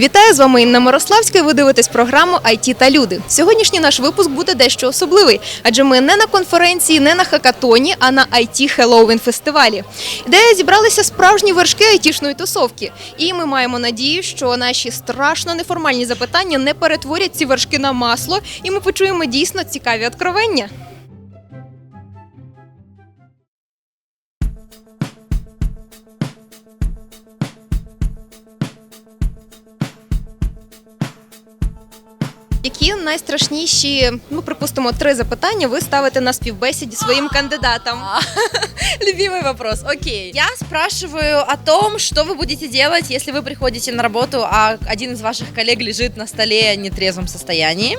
Вітаю з вами Інна Мирославська. і Ви дивитесь програму IT та люди. Сьогоднішній наш випуск буде дещо особливий, адже ми не на конференції, не на хакатоні, а на IT Halloween фестивалі, де зібралися справжні вершки айтішної тусовки. І ми маємо надію, що наші страшно неформальні запитання не перетворять ці вершки на масло, і ми почуємо дійсно цікаві откровення. Найстрашніші, ну припустимо, три запитання ви ставите на співбесіді своїм кандидатам? Любимый вопрос. Окей. Я спрашиваю о том, что вы будете делать, если вы приходите на работу, а один из ваших коллег лежит на столе в нетрезвом состоянии.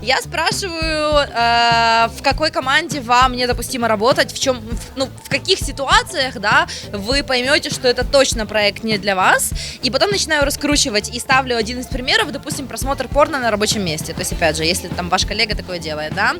Я спрашиваю, э, в какой команде вам недопустимо работать, в чем, в- ну, в каких ситуациях, да, вы поймете, что это точно проект не для вас. И потом начинаю раскручивать и ставлю один из примеров, допустим, просмотр порно на рабочем месте. То есть, опять же, если там ваш коллега такое делает, да.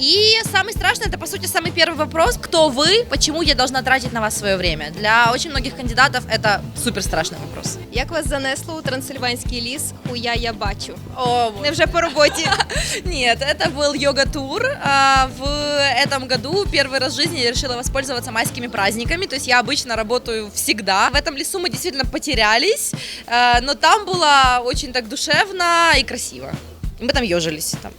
И самый страшный, это, по сути, самый первый вопрос, кто вы, почему я должна тратить на вас свое время. Для очень многих кандидатов это супер страшный вопрос. Як вас занесло у Трансильванський ліс? Хуя я бачу. О, Невже по роботі? Нет, это был йога-тур. А, В этом году первый раз в жизни я решила воспользоваться майскими праздниками. То есть я обычно работаю всегда. В этом лесу мы действительно потерялись, а, но там было очень так душевно и красиво. Мы там ежились. Там.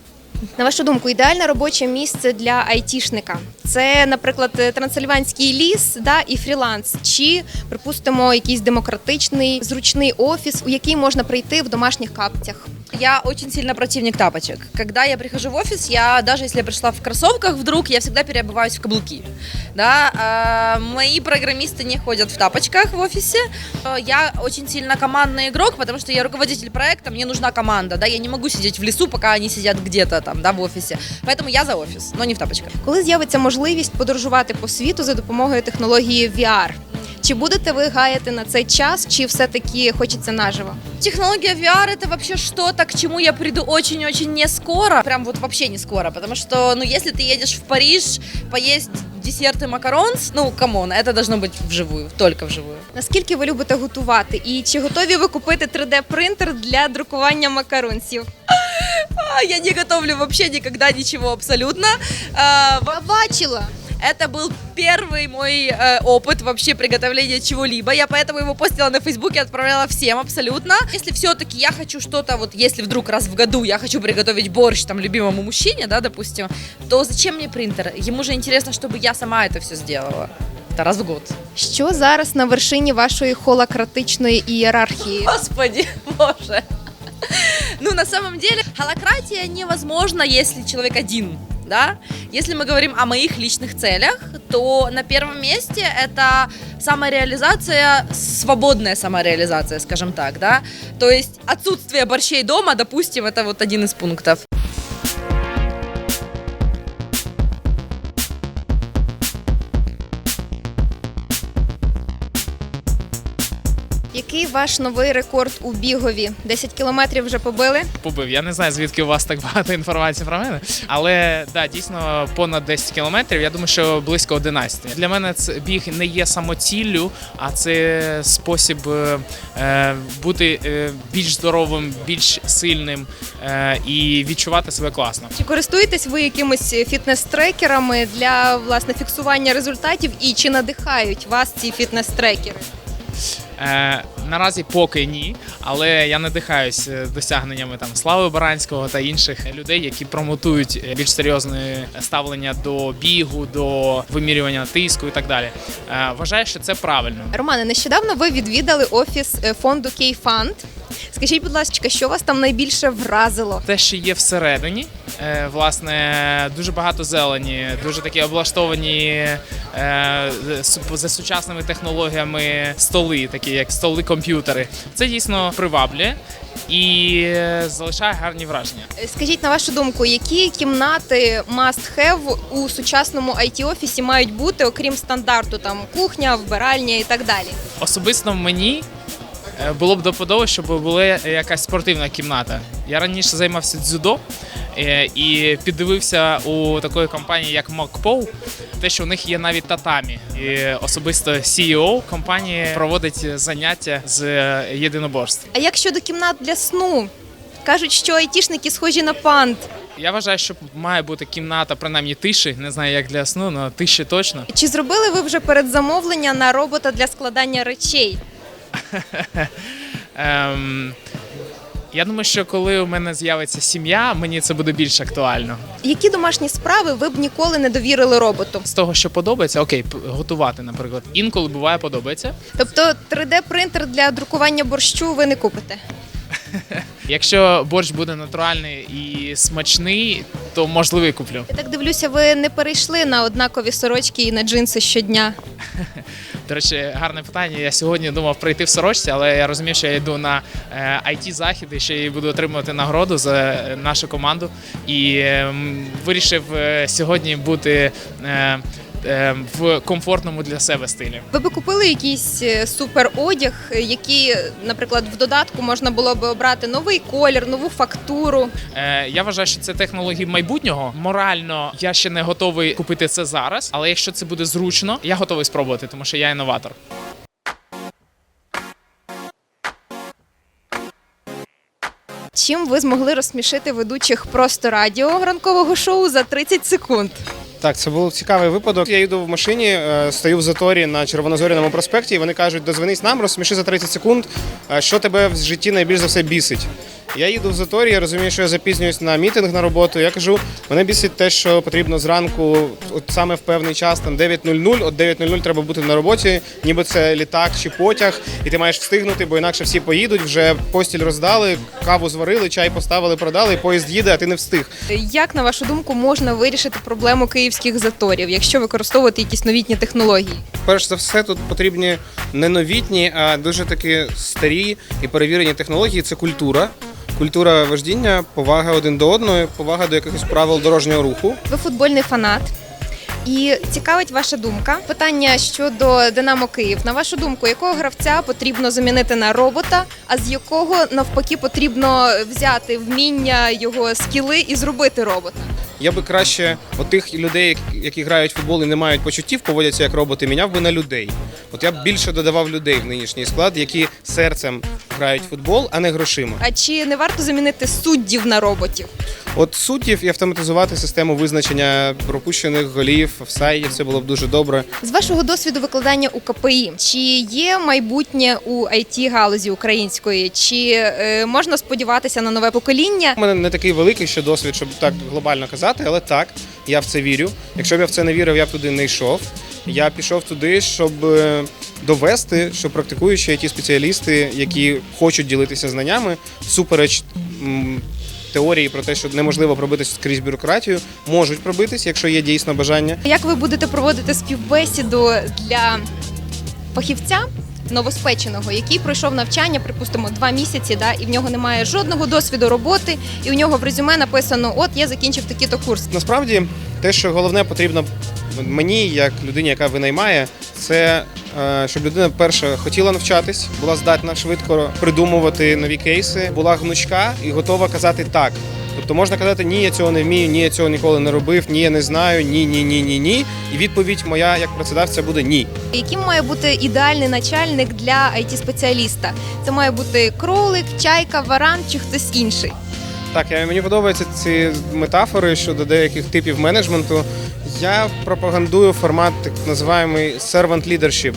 На вашу думку, ідеальне робоче місце для айтішника це, наприклад, Трансильванський ліс да, і фріланс, чи припустимо якийсь демократичний зручний офіс, у який можна прийти в домашніх капцях. Я очень сильно противник тапочек. Когда я прихожу в офис, я даже если я пришла в кроссовках вдруг, я всегда переобуваюсь в каблуки. Да, а, мои программисты не ходят в тапочках в офисе. Э, Я очень сильно командный игрок, потому что я руководитель проекта, мне нужна команда. Да, я не могу сидеть в лесу, пока они сидят где-то там, да, в офисе. Поэтому я за офис, но не в тапочках. Коли з'явиться можливість подорожувати по світу за допомогою технології VR, чи будете ви гаяти на цей час, чи все-таки хочеться наживо? Технология VR это вообще что-то, к чему я приду очень-очень не скоро. Прям вот вообще не скоро. Потому что, ну, если ты едешь в Париж поесть десерты макаронс, ну, камон, это должно быть вживую, только вживую. Наскільки ви любите готувати? І чи готові ви купити 3D-принтер для друкування макаронсів? А, я не готовлю вообще никогда ничего абсолютно. А, Я бачила. Это был первый мой э, опыт вообще приготовления чего-либо. Я поэтому его постила на Фейсбуке, отправляла всем абсолютно. Если все-таки я хочу что-то, вот если вдруг раз в году я хочу приготовить борщ там любимому мужчине, да, допустим, то зачем мне принтер? Ему же интересно, чтобы я сама это все сделала. Это раз в год. Що зараз на вершині вашої холократичної ієрархії? Господи, боже. Ну, на самом деле, холократия невозможна, если человек один. Да? Если мы говорим о моих личных целях, то на первом месте это самореализация, свободная самореализация, скажем так, да. То есть отсутствие борщей дома, допустим, это вот один из пунктов. Ваш новий рекорд у бігові? 10 кілометрів вже побили? побив. Я не знаю, звідки у вас так багато інформації про мене. Але да, дійсно понад 10 кілометрів. Я думаю, що близько 11. Для мене це біг не є самоціллю, а це спосіб е, е, бути е, більш здоровим, більш сильним е, і відчувати себе класно. Чи користуєтесь ви якимись фітнес-трекерами для власне фіксування результатів і чи надихають вас ці фітнес-трекери? Е, наразі поки ні, але я надихаюсь е, досягненнями там Слави Баранського та інших людей, які промотують е, більш серйозне ставлення до бігу, до вимірювання тиску і так далі. Е, вважаю, що це правильно. Романе, нещодавно ви відвідали офіс е, фонду Кейфанд. Скажіть, будь ласка, що вас там найбільше вразило? Те, що є всередині, власне, дуже багато зелені, дуже такі облаштовані е, за сучасними технологіями столи, такі як столи-комп'ютери. Це дійсно приваблює і е, залишає гарні враження. Е, Скажіть, на вашу думку, які кімнати must have у сучасному it офісі мають бути, окрім стандарту, там кухня, вбиральня і так далі? Особисто мені е, було б до вподоби, щоб була якась спортивна кімната. Я раніше займався дзюдо, Е, І піддивився у такої компанії, як MacPo, те, що у них є навіть татамі. І особисто CEO компанії проводить заняття з е, єдиноборств. А як щодо кімнат для сну? Кажуть, що айтішники схожі на панд. Я вважаю, що має бути кімната, принаймні тиші. Не знаю, як для сну, але тиші точно. Чи зробили ви вже передзамовлення на робота для складання речей? Ем, я думаю, що коли у мене з'явиться сім'я, мені це буде більш актуально. Які домашні справи ви б ніколи не довірили роботу? З того, що подобається, окей, готувати, наприклад. Інколи буває подобається. Тобто 3D-принтер для друкування борщу ви не купите? Якщо борщ буде натуральний і смачний, то можливо і куплю. Я так дивлюся, ви не перейшли на однакові сорочки і на джинси щодня. До речі, гарне питання. Я сьогодні думав прийти в сорочці, але я розумів, що я йду на е, it захід і ще й буду отримувати нагороду за е, нашу команду. І ем, вирішив е, сьогодні бути е, е, в комфортному для себе стилі. Ви би купили якийсь е, супер одяг, який, наприклад, в додатку можна було би обрати новий колір, нову фактуру. Е, Я вважаю, що це технології майбутнього. Морально я ще не готовий купити це зараз, але якщо це буде зручно, я готовий спробувати, тому що я інноватор. Чим ви змогли розсмішити ведучих просто радіо ранкового шоу за 30 секунд? Так, це був цікавий випадок. Я йду в машині, е, стою в заторі на Червонозоряному проспекті, і вони кажуть, дозвонись нам, розсміши за 30 секунд, е, що тебе в житті найбільш за все бісить. Я їду в заторі, я розумію, що я запізнююсь на мітинг на роботу. Я кажу, мене бісить те, що потрібно зранку, от саме в певний час, там 9.00, от 9.00 треба бути на роботі, ніби це літак чи потяг, і ти маєш встигнути, бо інакше всі поїдуть, вже постіль роздали, каву зварили, чай поставили, продали, і поїзд їде, а ти не встиг. Як на вашу думку можна вирішити проблему київських заторів, якщо використовувати якісь новітні технології? Перш за все, тут потрібні не новітні, а дуже такі старі і перевірені технології. Це культура. Культура вождіння, повага один до одного, повага до якихось правил дорожнього руху. Ви футбольний фанат. І цікавить ваша думка. Питання щодо Динамо Київ. На вашу думку, якого гравця потрібно замінити на робота, а з якого навпаки потрібно взяти вміння його скіли і зробити робота? Я би краще от тих людей, які- які грають в футбол і не мають почуттів, поводяться як роботи, міняв би на людей. От я б більше додавав людей в нинішній склад, які серцем грають в футбол, а не грошима. А чи не варто замінити суддів на роботів? От суддів і автоматизувати систему визначення пропущених голів, офсайдів, це було б дуже добре. З вашого досвіду викладання у КПІ, чи є майбутнє у it галузі української? Чи е, можна сподіватися на нове покоління? У мене не такий великий ще досвід, щоб так глобально казати, але так, я в це вірю. Якщо б я в це не вірив, я б туди не йшов. Я пішов туди, щоб е, довести, що практикуючі it спеціалісти, які хочуть ділитися знаннями, всупереч м, теорії про те, що неможливо пробитися крізь бюрократію, можуть пробитись, якщо є дійсно бажання. Як ви будете проводити співбесіду для фахівця новоспеченого, який пройшов навчання, припустимо, два місяці, да, і в нього немає жодного досвіду роботи, і у нього в резюме написано: От я закінчив такий-то курс. Насправді, те, що головне потрібно мені, як людині, яка винаймає, це е, щоб людина перше хотіла навчатись, була здатна швидко придумувати нові кейси, була гнучка і готова казати так. Тобто можна казати ні, я цього не вмію, ні, я цього ніколи не робив, ні, я не знаю, ні, ні, ні, ні, ні. І відповідь моя як працедавця буде ні. Яким має бути ідеальний начальник для it спеціаліста Це має бути кролик, чайка, варан чи хтось інший. Так, мені подобаються ці метафори щодо деяких типів менеджменту. Я пропагандую формат так називаємо servant leadership.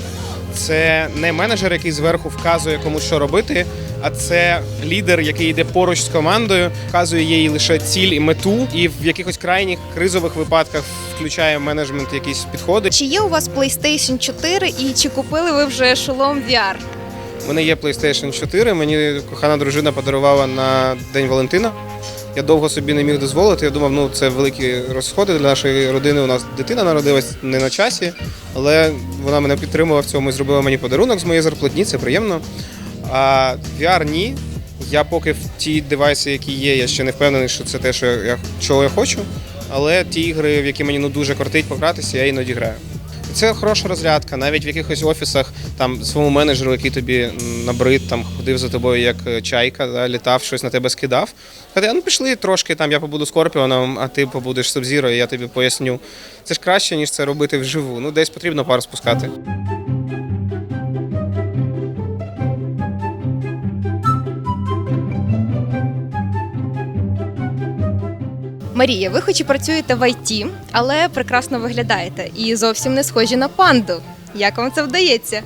Це не менеджер, який зверху вказує кому що робити, а це лідер, який йде поруч з командою, вказує їй лише ціль і мету, і в якихось крайніх кризових випадках включає менеджмент якісь підходи. Чи є у вас PlayStation 4 і чи купили ви вже шолом VR? У мене є PlayStation 4, мені кохана дружина подарувала на День Валентина. Я довго собі не міг дозволити. Я думав, ну це великі розходи для нашої родини. У нас дитина народилась не на часі, але вона мене підтримувала в цьому і зробила мені подарунок з моєї зарплатні, це приємно. А VR ні. Я поки в ті девайси, які є, я ще не впевнений, що це те, що я чого я хочу. Але ті ігри, в які мені ну дуже кортить погратися, я іноді граю. Це хороша розрядка. Навіть в якихось офісах там своєму менеджеру, який тобі набрид, там ходив за тобою як е, чайка, да, літав, щось на тебе скидав. Каже, ну пішли трошки, там я побуду скорпіоном, а ти побудеш Субзіро, і я тобі поясню. Це ж краще, ніж це робити вживу. Ну, десь потрібно пару спускати. Марія, ви хоч і працюєте в ІТ, але прекрасно виглядаєте і зовсім не схожі на панду. Як вам це вдається?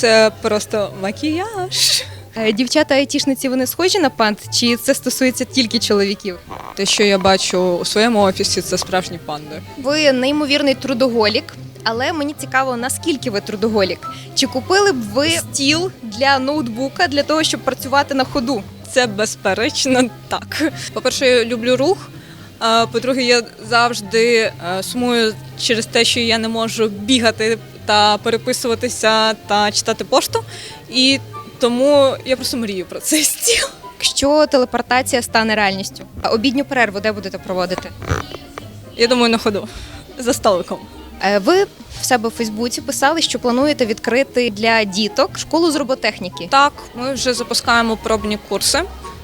Це просто макіяж. Е, Дівчата айтішниці вони схожі на панд, чи це стосується тільки чоловіків? Те, що я бачу у своєму офісі, це справжні панди. Ви неймовірний трудоголік, але мені цікаво, наскільки ви трудоголік? Чи купили б ви стіл для ноутбука для того, щоб працювати на ходу? Це безперечно так. По-перше, я люблю рух. По-друге, я завжди е, сумую через те, що я не можу бігати та переписуватися та читати пошту. І тому я просто мрію про цей стіл. Якщо телепортація стане реальністю, обідню перерву де будете проводити? Я думаю, на ходу за столиком. Е, Ви в себе в Фейсбуці писали, що плануєте відкрити для діток школу з роботехніки. Так, ми вже запускаємо пробні курси.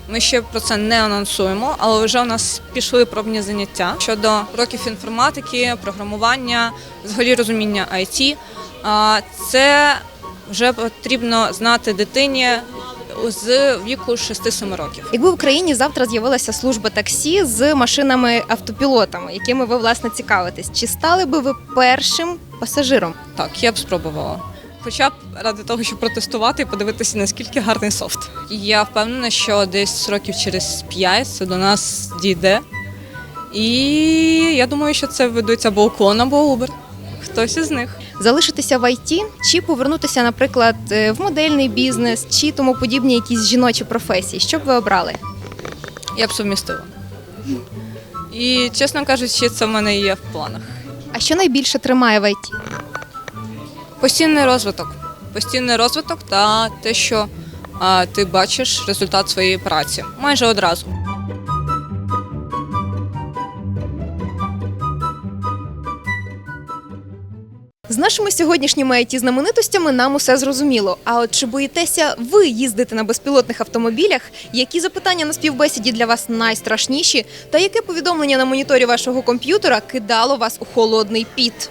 Ми ще про це не анонсуємо, але вже у нас пішли пробні заняття щодо уроків інформатики, програмування, взагалі розуміння IT. Це вже потрібно знати дитині з віку 6-7 років. Якби в Україні завтра з'явилася служба таксі з машинами автопілотами, якими ви власне цікавитесь, чи стали би ви першим пасажиром? Так, я б спробувала. Хоча б ради того, щоб протестувати і подивитися, наскільки гарний софт. Я впевнена, що десь років через 5 це до нас дійде. І я думаю, що це ведуть або уклон, або Uber. Хтось із них. Залишитися в ІТ, чи повернутися, наприклад, е, в модельний бізнес, чи тому подібні якісь жіночі професії? Що б ви обрали? Я б сумістила. І, чесно кажучи, це в мене є в планах. А що найбільше тримає в ІТ? Постійний розвиток. Постійний розвиток та те, що а, ти бачиш результат своєї праці майже одразу. Нашими сьогоднішніми it знаменитостями нам усе зрозуміло. А от чи боїтеся ви їздити на безпілотних автомобілях? Які запитання на співбесіді для вас найстрашніші? Та яке повідомлення на моніторі вашого комп'ютера кидало вас у холодний піт?